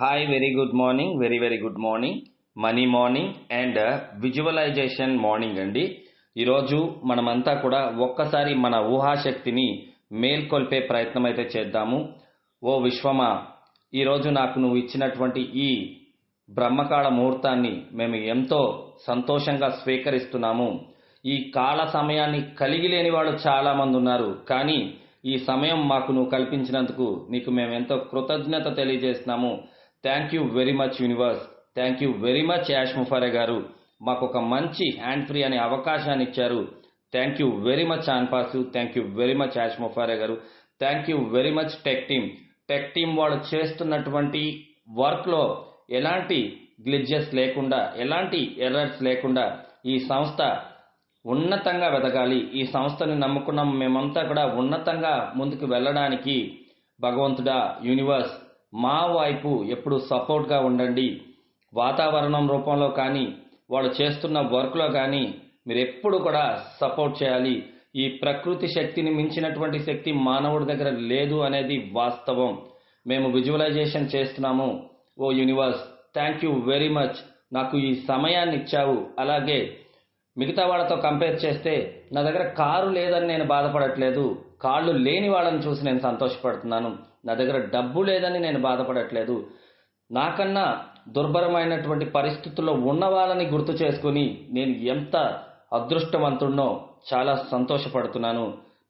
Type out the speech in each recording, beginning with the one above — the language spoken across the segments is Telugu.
Hi very good morning very very good morning money morning and visualisation morning అండి. ఈరోజు మనమంతా కూడా ఒక్కసారి మన ఊహాశక్తిని మేల్కొల్పే ప్రయత్నం అయితే చేద్దాము. ఓ విశ్వమా ఈరోజు నాకు నువ్వు ఇచ్చినటువంటి ఈ బ్రహ్మకాళ ముహూర్తాన్ని మేము ఎంతో సంతోషంగా స్వీకరిస్తున్నాము. ఈ కాల సమయాన్ని కలిగి లేని వాళ్ళు చాలామంది ఉన్నారు. కానీ ఈ సమయం మాకు నువ్వు కల్పించినందుకు నీకు మేము ఎంతో కృతజ్ఞత తెలియజేస్తున్నాము. Thank you very much universe thank you very much ash ముఫారే గారు. మాకు ఒక మంచి హ్యాండ్ ఫ్రీ అనే అవకాశాన్ని ఇచ్చారు. థ్యాంక్ యూ వెరీ మచ్ ఆన్పాసు thank you very much ash ముఫారే గారు. Thank you very much tech team tech team వాళ్ళు చేస్తున్నటువంటి వర్క్లో ఎలాంటి గ్లిడ్జెస్ లేకుండా ఎలాంటి ఎర్రర్స్ లేకుండా ఈ సంస్థ ఉన్నతంగా వెదగాలి. ఈ సంస్థని నమ్ముకున్న మేమంతా కూడా ఉన్నతంగా ముందుకు వెళ్ళడానికి భగవంతుడా యూనివర్స్ మా వైపు ఎప్పుడు సపోర్ట్గా ఉండండి. వాతావరణం రూపంలో కానీ వాళ్ళు చేస్తున్న వర్క్లో కానీ మీరు ఎప్పుడు కూడా సపోర్ట్ చేయాలి. ఈ ప్రకృతి శక్తిని మించినటువంటి శక్తి మానవుడి దగ్గర లేదు అనేది వాస్తవం. మేము విజువలైజేషన్ చేస్తున్నాము. ఓ universe thank you very much. నాకు ఈ సమయాన్ని ఇచ్చావు. అలాగే మిగతా వాళ్ళతో కంపేర్ చేస్తే నా దగ్గర కారు లేదని నేను బాధపడట్లేదు కాళ్ళు లేని వాళ్ళని చూసి నేను సంతోషపడుతున్నాను నా దగ్గర డబ్బు లేదని నేను బాధపడట్లేదు నాకన్నా దుర్భరమైనటువంటి పరిస్థితుల్లో ఉన్న వాళ్ళని గుర్తు చేసుకుని నేను ఎంత అదృష్టవంతుడినో చాలా సంతోషపడుతున్నాను.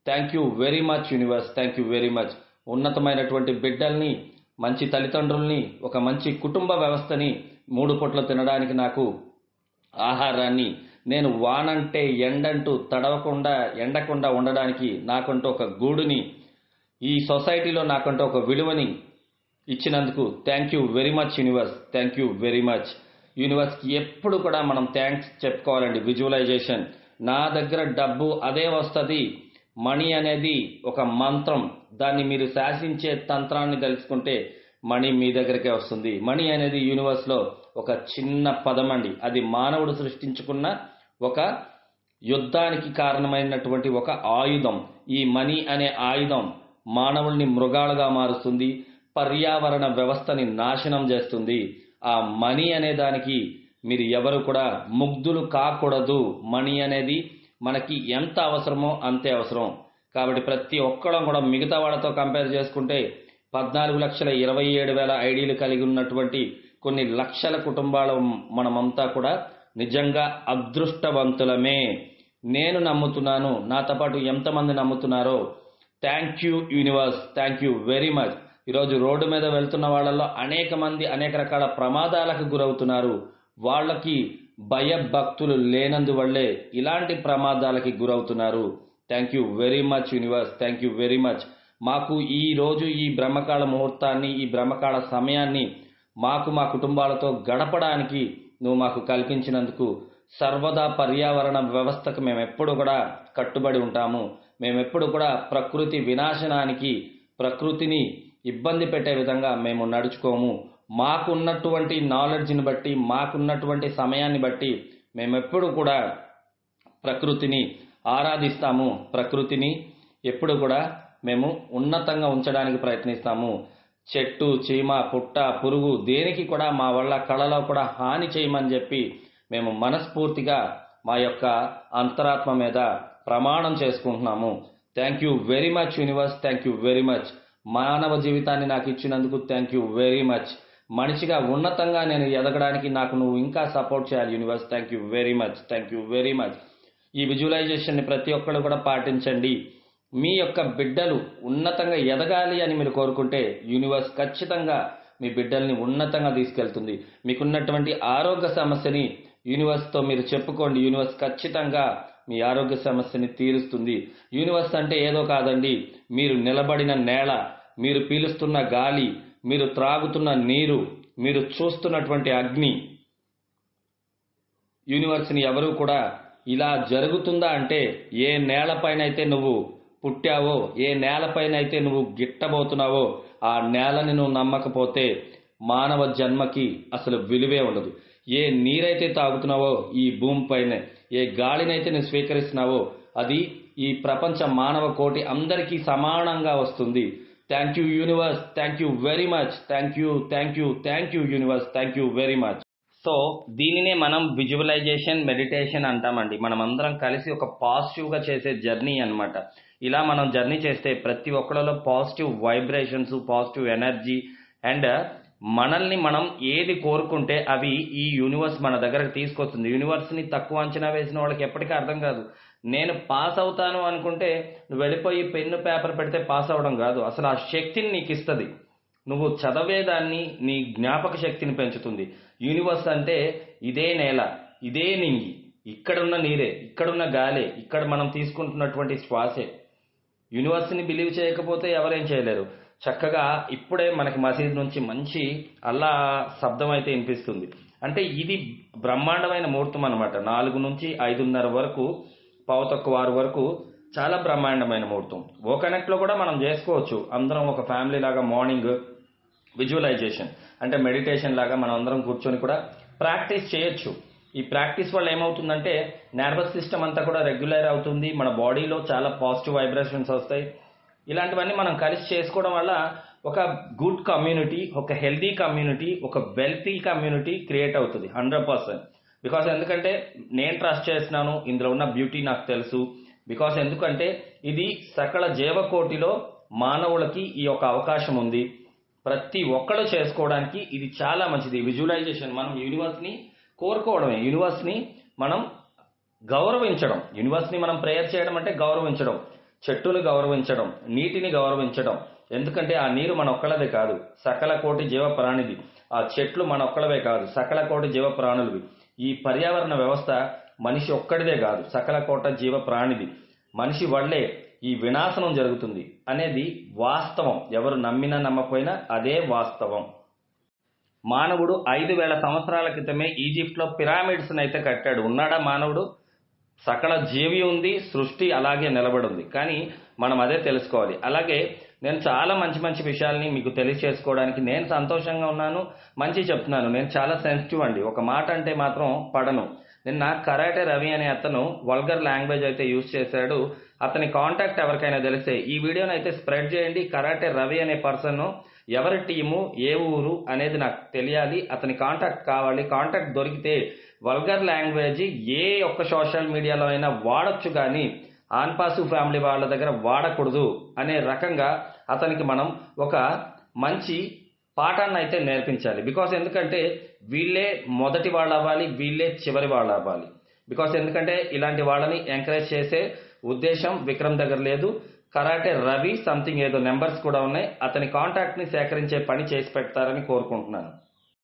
Thank you very much universe thank you very much ఉన్నతమైనటువంటి బిడ్డల్ని మంచి తల్లిదండ్రుల్ని ఒక మంచి కుటుంబ వ్యవస్థని మూడు పొట్లు తినడానికి నాకు ఆహారాన్ని నేను వానంటే ఎండంటూ తడవకుండా ఎండకుండా ఉండడానికి నాకంటూ ఒక గూడుని ఈ సొసైటీలో నాకంటూ ఒక విలువని ఇచ్చినందుకు thank you very much universe thank you very much యూనివర్స్కి ఎప్పుడు కూడా మనం థ్యాంక్స్ చెప్పుకోవాలండి. విజువలైజేషన్ నా దగ్గర డబ్బు అదే వస్తుంది. మనీ అనేది ఒక మంత్రం. దాన్ని మీరు శాసించే తంత్రాన్ని తెలుసుకుంటే మనీ మీ దగ్గరకే వస్తుంది. మనీ అనేది యూనివర్స్లో ఒక చిన్న పదం అండి. అది మానవుడు సృష్టించుకున్న ఒక యుద్ధానికి కారణమైనటువంటి ఒక ఆయుధం. ఈ మనీ అనే ఆయుధం మానవుల్ని మృగాలుగా మారుస్తుంది పర్యావరణ వ్యవస్థని నాశనం చేస్తుంది. ఆ మనీ అనే దానికి మీరు ఎవరు కూడా ముగ్ధులు కాకూడదు. మనీ అనేది మనకి ఎంత అవసరమో అంతే అవసరం. కాబట్టి ప్రతి ఒక్కడం కూడా మిగతా వాళ్ళతో కంపేర్ చేసుకుంటే పద్నాలుగు లక్షల ఇరవై ఏడు వేల ఐడీలు కలిగి ఉన్నటువంటి కొన్ని లక్షల కుటుంబాల మనమంతా కూడా నిజంగా అదృష్టవంతులమే. నేను నమ్ముతున్నాను నాతో పాటు ఎంతమంది నమ్ముతున్నారో. Thank you universe thank you very much ఈరోజు రోడ్డు మీద వెళ్తున్న వాళ్ళల్లో అనేక మంది అనేక రకాల ప్రమాదాలకు గురవుతున్నారు. వాళ్ళకి భయభక్తులు లేనందువల్లే ఇలాంటి ప్రమాదాలకి గురవుతున్నారు. Thank you very much universe thank you very much మాకు ఈ రోజు ఈ బ్రహ్మకాళ ముహూర్తాన్ని ఈ బ్రహ్మకాళ సమయాన్ని మాకు మా కుటుంబాలతో గడపడానికి నువ్వు మాకు కల్పించినందుకు సర్వదా పర్యావరణ వ్యవస్థకు మేము ఎప్పుడు కూడా కట్టుబడి ఉంటాము. మేమెప్పుడు కూడా ప్రకృతి వినాశనానికి ప్రకృతిని ఇబ్బంది పెట్టే విధంగా మేము నడుచుకోము. మాకున్నటువంటి నాలెడ్జ్ని బట్టి మాకున్నటువంటి సమయాన్ని బట్టి మేమెప్పుడు కూడా ప్రకృతిని ఆరాధిస్తాము. ప్రకృతిని ఎప్పుడు కూడా మేము ఉన్నతంగా ఉంచడానికి ప్రయత్నిస్తాము. చెట్టు చీమ పుట్ట పురుగు దేనికి కూడా మా వల్ల కళలో కూడా హాని చేయమని చెప్పి మేము మనస్ఫూర్తిగా మా యొక్క అంతరాత్మ మీద ప్రమాణం చేసుకుంటున్నాము. Thank you very much universe thank you very much మానవ జీవితాన్ని నాకు ఇచ్చినందుకు థ్యాంక్ యూ వెరీ మచ్ మనిషిగా ఉన్నతంగా నేను ఎదగడానికి నాకు నువ్వు ఇంకా సపోర్ట్ చేయాలి universe thank you very much thank you very much ఈ విజువలైజేషన్ని ప్రతి ఒక్కరు కూడా పాటించండి. మీ యొక్క బిడ్డలు ఉన్నతంగా ఎదగాలి అని మీరు కోరుకుంటే యూనివర్స్ ఖచ్చితంగా మీ బిడ్డల్ని ఉన్నతంగా తీసుకెళ్తుంది. మీకున్నటువంటి ఆరోగ్య సమస్యని యూనివర్స్తో మీరు చెప్పుకోండి. యూనివర్స్ ఖచ్చితంగా మీ ఆరోగ్య సమస్యని తీరుస్తుంది. యూనివర్స్ అంటే ఏదో కాదండి. మీరు నిలబడిన నేల మీరు పీలుస్తున్న గాలి మీరు త్రాగుతున్న నీరు మీరు చూస్తున్నటువంటి అగ్ని. యూనివర్స్ని ఎవరు కూడా ఇలా జరుగుతుందా అంటే ఏ నేలపైన అయితే నువ్వు పుట్టావో ఏ నేలపైన అయితే నువ్వు గిట్టబోతున్నావో ఆ నేలని నువ్వు నమ్మకపోతే మానవ జన్మకి అసలు విలువే ఉండదు. ఏ నీరైతే తాగుతున్నావో ఈ భూమిపైన ఏ గాలినైతే నువ్వు స్వీకరిస్తున్నావో అది ఈ ప్రపంచ మానవ కోటి అందరికీ సమానంగా వస్తుంది. Thank you universe thank you very much thank you thank you thank you universe thank you very much so దీనినే మనం విజువలైజేషన్ మెడిటేషన్ అంటామండి. మనం అందరం కలిసి ఒక పాజిటివ్గా చేసే జర్నీ అన్నమాట. ఇలా మనం జర్నీ చేస్తే ప్రతి ఒక్కళ్ళలో positive vibrations positive energy and మనల్ని మనం ఏది కోరుకుంటే అవి ఈ యూనివర్స్ మన దగ్గరకు తీసుకొస్తుంది. యూనివర్స్ని తక్కువ అంచనా వేసిన వాళ్ళకి ఎప్పటికీ అర్థం కాదు. నేను పాస్ అవుతాను అనుకుంటే నువ్వు వెళ్ళిపోయి పెన్ను పేపర్ పెడితే పాస్ అవడం కాదు. అసలు ఆ శక్తిని నీకు ఇస్తుంది. నువ్వు చదివేదాన్ని నీ జ్ఞాపక శక్తిని పెంచుతుంది. యూనివర్స్ అంటే ఇదే నేల ఇదే నింగి. ఇక్కడున్న నీరే ఇక్కడున్న గాలే ఇక్కడ మనం తీసుకుంటున్నటువంటి శ్వాసే. యూనివర్స్ని బిలీవ్ చేయకపోతే ఎవరేం చేయలేరు. చక్కగా ఇప్పుడే మనకి మసీద్ నుంచి మంచి అల్లా శబ్దం అయితే వినిపిస్తుంది. అంటే ఇది బ్రహ్మాండమైన ముహూర్తం అనమాట నాలుగు నుంచి ఐదున్నర వరకు పావుతొక్క వారు వరకు చాలా బ్రహ్మాండమైన ముహూర్తం ఓ కనెక్ట్లో కూడా మనం చేసుకోవచ్చు. అందరం ఒక ఫ్యామిలీ లాగా మార్నింగ్ విజువలైజేషన్. అంటే మెడిటేషన్ లాగా మనం అందరం కూర్చొని కూడా ప్రాక్టీస్ చేయొచ్చు. ఈ ప్రాక్టీస్ వల్ల ఏమవుతుందంటే నర్వస్ సిస్టమ్ అంతా కూడా రెగ్యులర్ అవుతుంది. మన బాడీలో చాలా పాజిటివ్ వైబ్రేషన్స్ వస్తాయి. ఇలాంటివన్నీ మనం కలిసి చేసుకోవడం వల్ల ఒక గుడ్ కమ్యూనిటీ ఒక హెల్తీ కమ్యూనిటీ ఒక వెల్తీ కమ్యూనిటీ క్రియేట్ అవుతుంది హండ్రెడ్ పర్సెంట్. బికాస్ ఎందుకంటే నేను ట్రస్ట్ చేస్తున్నాను ఇందులో ఉన్న బ్యూటీ నాకు తెలుసు. బికాస్ ఎందుకంటే ఇది సకల జీవకోటిలో మానవులకి ఈ యొక్క అవకాశం ఉంది. ప్రతి ఒక్కళ్ళు చేసుకోవడానికి ఇది చాలా మంచిది. విజువలైజేషన్ మనం యూనివర్స్ని కోరుకోవడమే. యూనివర్స్ని మనం గౌరవించడం. యూనివర్స్ని మనం ప్రేయర్ చేయడం అంటే గౌరవించడం. చెట్టును గౌరవించడం. నీటిని గౌరవించడం. ఎందుకంటే ఆ నీరు మన ఒక్కళ్ళదే కాదు. సకల కోటి జీవ ప్రాణిది. ఆ చెట్లు మన ఒక్కళ్ళవే కాదు. సకల కోటి జీవ ప్రాణులవి. ఈ పర్యావరణ వ్యవస్థ మనిషి ఒక్కడిదే కాదు. సకల కోట జీవ ప్రాణిది. మనిషి వల్లే ఈ వినాశనం జరుగుతుంది అనేది వాస్తవం. ఎవరు నమ్మినా నమ్మకపోయినా అదే వాస్తవం. మానవుడు ఐదు వేల సంవత్సరాల క్రితమే ఈజిప్ట్లో పిరామిడ్స్ని అయితే కట్టాడు. ఉన్నాడా మానవుడు? సకల జీవి ఉంది సృష్టి అలాగే నిలబడింది. కానీ మనం అదే తెలుసుకోవాలి. అలాగే నేను చాలా మంచి మంచి విషయాల్ని మీకు తెలియచేసుకోవడానికి నేను సంతోషంగా ఉన్నాను. మంచి చెప్తున్నాను. నేను చాలా సెన్సిటివ్ అండి. ఒక మాట అంటే మాత్రం పడను. నిన్న కరాటే రవి అనే అతను వల్గర్ లాంగ్వేజ్ అయితే యూజ్ చేశాడు. అతని కాంటాక్ట్ ఎవరికైనా తెలిస్తే ఈ వీడియోని అయితే స్ప్రెడ్ చేయండి. కరాటే రవి అనే పర్సన్ ఎవరి టీము ఏ ఊరు అనేది నాకు తెలియాలి. అతని కాంటాక్ట్ కావాలి. కాంటాక్ట్ దొరికితే వల్గర్ లాంగ్వేజ్ ఏ ఒక్క సోషల్ మీడియాలో అయినా వాడచ్చు కానీ ఆన్పాసు ఫ్యామిలీ వాళ్ళ దగ్గర వాడకూడదు అనే రకంగా అతనికి మనం ఒక మంచి పాఠాన్ని అయితే నేర్పించాలి. బికాస్ ఎందుకంటే వీళ్ళే మొదటి వాళ్ళు అవ్వాలి వీళ్ళే చివరి వాళ్ళు అవ్వాలి బికాస్ ఎందుకంటే ఇలాంటి వాళ్ళని ఎంకరేజ్ చేసే ఉద్దేశం విక్రమ్ దగ్గర లేదు. కరాటే రవి సంథింగ్ ఏదో నెంబర్స్ కూడా ఉన్నాయి. అతని కాంటాక్ట్ని సేకరించే పని చేసి పెడతారని కోరుకుంటున్నాను.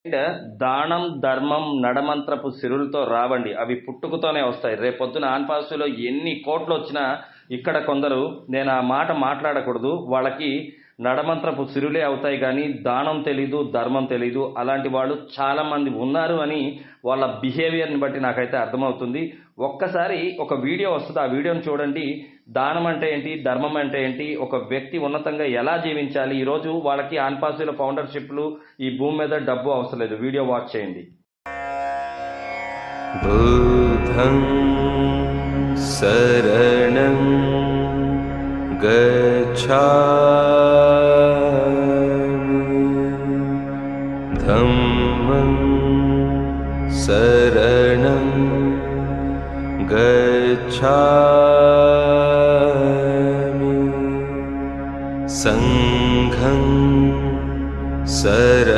అండ్ దానం ధర్మం నడమంత్రపు సిరులతో రావండి. అవి పుట్టుకతోనే వస్తాయి. రేపొద్దున ఆన్పాసులో ఎన్ని కోట్లు వచ్చినా ఇక్కడ కొందరు నేను ఆ మాట మాట్లాడకూడదు. వాళ్ళకి నడమంత్రపు సిరులే అవుతాయి కానీ దానం తెలీదు ధర్మం తెలీదు. అలాంటి వాళ్ళు చాలామంది ఉన్నారు అని వాళ్ళ బిహేవియర్ని బట్టి నాకైతే అర్థమవుతుంది. ఒక్కసారి ఒక వీడియో వస్తుంది. ఆ వీడియోని చూడండి. దానం అంటే ఏంటి? ధర్మం అంటే ఏంటి? ఒక వ్యక్తి ఉన్నతంగా ఎలా జీవించాలి? ఈరోజు వాళ్ళకి ఆన్పాసిల ఫౌండర్షిప్లు ఈ భూమి మీద డబ్బు అవసరం లేదు. వీడియో వాచ్ చేయండి. శరణం గచ్చా धम्मं शरणं गच्छामि। सङ्घं शरणं